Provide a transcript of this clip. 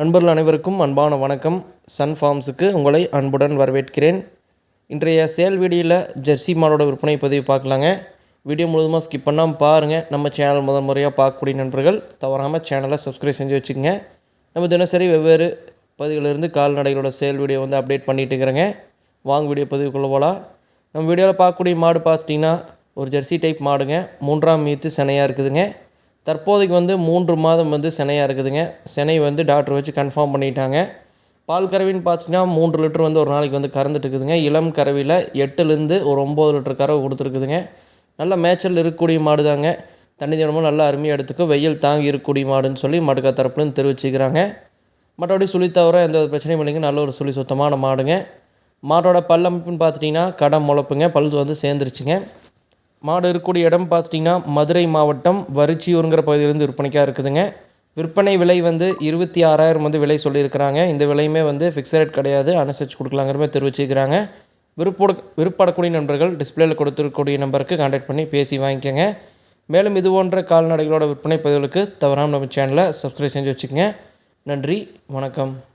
நண்பர்கள் அனைவருக்கும் அன்பான வணக்கம். சன் ஃபார்ம்ஸுக்கு உங்களை அன்புடன் வரவேற்கிறேன். இன்றைய சேல் வீடியோவில் ஜெர்சி மாடோட விற்பனை பதிவு பார்க்கலாங்க. வீடியோ முழுதுமாக ஸ்கிப் பண்ணாமல் பாருங்கள் நம்ம சேனல் முதல் முறையாக பார்க்கக்கூடிய நண்பர்கள் தவறாமல் சேனலை சப்ஸ்கிரைப் செஞ்சு வச்சுக்கோங்க. நம்ம தினசரி வெவ்வேறு பதிவுகளிலிருந்து கால்நடைகளோட சேல் வீடியோ வந்து அப்டேட் பண்ணிகிட்டு இருக்கிறேங்க. வாங்க வீடியோ பதிவுக்குள்ளே போகலாம் நம்ம வீடியோவில் பார்க்கக்கூடிய மாடு பார்த்துட்டிங்கன்னா ஒரு ஜெர்சி டைப் மாடுங்க. மூன்றாம் மீத்து சினையாக இருக்குதுங்க. தற்போதைக்கு வந்து மூன்று மாதம் வந்து சினையாக இருக்குதுங்க. சினை வந்து டாக்டர் வச்சு கன்ஃபார்ம் பண்ணிட்டாங்க. பால் கறவைன்னு பார்த்தீங்கன்னா மூன்று லிட்டர் வந்து ஒரு நாளைக்கு வந்து கறந்துட்டு இருக்குதுங்க. இளம் கறவையில் எட்டுலேருந்து ஒரு ஒம்பது லிட்டர் கறவை கொடுத்துருக்குதுங்க. நல்ல மேய்ச்சல் இருக்கக்கூடிய மாடு தாங்க தண்ணி தினமும் நல்லா அருமையாக எடுத்துக்கும் வெயில் தாங்கி இருக்கக்கூடிய மாடுன்னு சொல்லி மாட்டுக்கா தரப்புலன்னு தெரிவிச்சுக்கிறாங்க. மற்றபடி சுழி தவிர எந்த ஒரு பிரச்சனையும் இல்லைங்க. நல்ல ஒரு சுழி சுத்தமான மாடுங்க. மாட்டோட பல்லமைப்புன்னு பார்த்துட்டிங்கன்னா கடை முளைப்புங்க. பல் வந்து சேர்ந்துருச்சுங்க. மாடு இருக்கக்கூடிய இடம் பார்த்துட்டிங்கன்னா மதுரை மாவட்டம் வரிச்சியூருங்கிற பகுதியிலேருந்து விற்பனைக்காக இருக்குதுங்க. விற்பனை விலை வந்து இருபத்தி ஆறாயிரம் வந்து விலை சொல்லியிருக்கிறாங்க. இந்த விலையுமே வந்து ஃபிக்ஸ் ரேட் கிடையாது. அனுசரித்து கொடுக்கலாங்கிற மாதிரி தெரிவிச்சிருக்கிறாங்க. விருப்போட விருப்பப்படக்கூடிய நண்பர்கள் டிஸ்பிளேயில் கொடுத்துருக்கக்கூடிய நம்பருக்கு கான்டாக்ட் பண்ணி பேசி வாங்கிக்கோங்க. மேலும் இது போன்ற கால்நடைகளோட விற்பனை பதிவுகளுக்கு தவறாமல் நம்ம சேனலை சப்ஸ்கிரைப் செஞ்சு வச்சுக்கோங்க. நன்றி வணக்கம்.